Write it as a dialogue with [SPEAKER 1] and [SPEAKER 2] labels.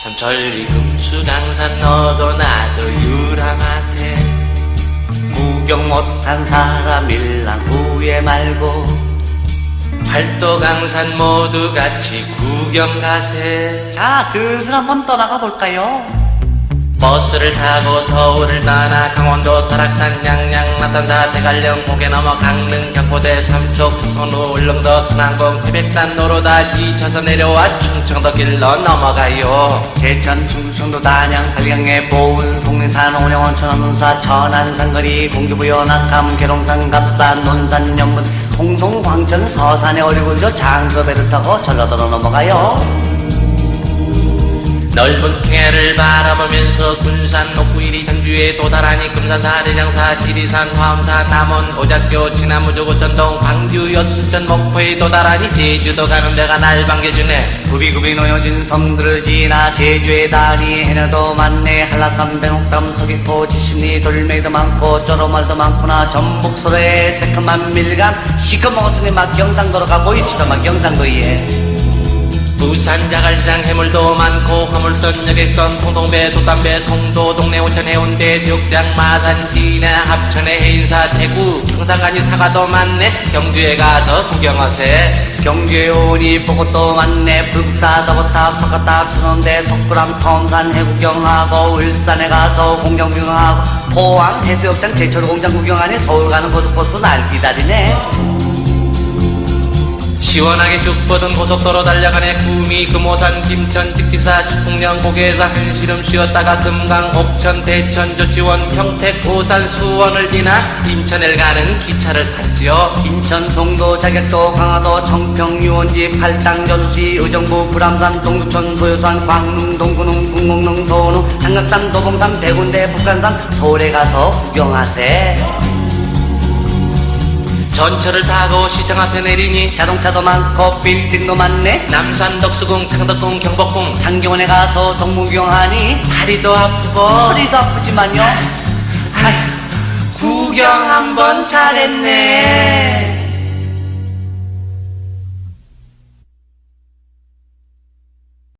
[SPEAKER 1] 삼천리 금수강산 너도 나도 유람하세
[SPEAKER 2] 구경 못한 사람 일랑 후회 말고
[SPEAKER 1] 팔도강산 모두 같이 구경 가세
[SPEAKER 2] 자 슬슬 한번 떠나가 볼까요?
[SPEAKER 1] 버스를 타고 서울을 떠나 강원도 설악산 양양 나산사 대관령 고개 넘어 강릉 경포대 삼척 선우 울릉도 선안공 태백산 노로다 지쳐서 내려와 충청도 길로 넘어가요.
[SPEAKER 2] 제천 충청도 단양 한량의 보은 송리산 온양원 천안문사 천안 상거리 공주부여 낙함 계룡산 갑산 논산 연문 홍성 광천 서산의 어리굴저 장서 배를 타고 전라도로 넘어가요
[SPEAKER 1] 넓은 평야를 바라보면서 군산 녹구이리 장주에 도달하니 금산 사 대장사 지리산 화엄사 남원 오작교 진나무조구 전동 광주 여순천 목포에 도달하니 제주도 가는 데가 날 반겨주네.
[SPEAKER 2] 구비구비 놓여진 섬들을 지나 제주의 다리 해녀도 많네. 한라산 백옥담 서귀포 지심리 돌멩이도 많고 쪼로말도 많구나. 전북 소래 새카만 밀감. 시커먹었으니 막 경상도로 가고 입시다 막 경상도에
[SPEAKER 1] 부산 자갈시장 해물도 많고 화물선 여객선 통동배 돛담배 송도 동네 온천 해운대 지옥장 마산 진해 합천에 해인사 대구 청산가지 사과도 많네. 경주에 가서 구경하세.
[SPEAKER 2] 경주에 오니 벚꽃도 많네. 불국사 더보탑 석가탑 천원대 속구람 텀산 해구경하고 울산에 가서 공경 구경하고 포항 해수욕장 제철 공장 구경하니 서울 가는 고속버스 날 기다리네
[SPEAKER 1] 시원하게 쭉 뻗은 고속도로 달려가네. 구미 금오산 김천 tik지사 축풍령 고개에서 한시름 쉬었다가 금강 옥천 대천 조치원 평택 오산 수원을 지나 인천을 가는 기차를 탔지요.
[SPEAKER 2] 인천 송도 자격도 강화도 청평 유원지 팔당 저수시 의정부 불암산 동두천 소요산 광릉 동구릉 궁곡릉 서운릉 장각산 도봉산 대군대 북한산 서울에 가서 구경하세
[SPEAKER 1] 전철을 타고 시장 앞에 내리니
[SPEAKER 2] 자동차도 많고 빌딩도 많네.
[SPEAKER 1] 남산 덕수궁 창덕궁 경복궁
[SPEAKER 2] 장경원에 가서 동무구경하니
[SPEAKER 1] 다리도 아프고
[SPEAKER 2] 허리도 아프지만요.
[SPEAKER 1] 구경 한번 잘했네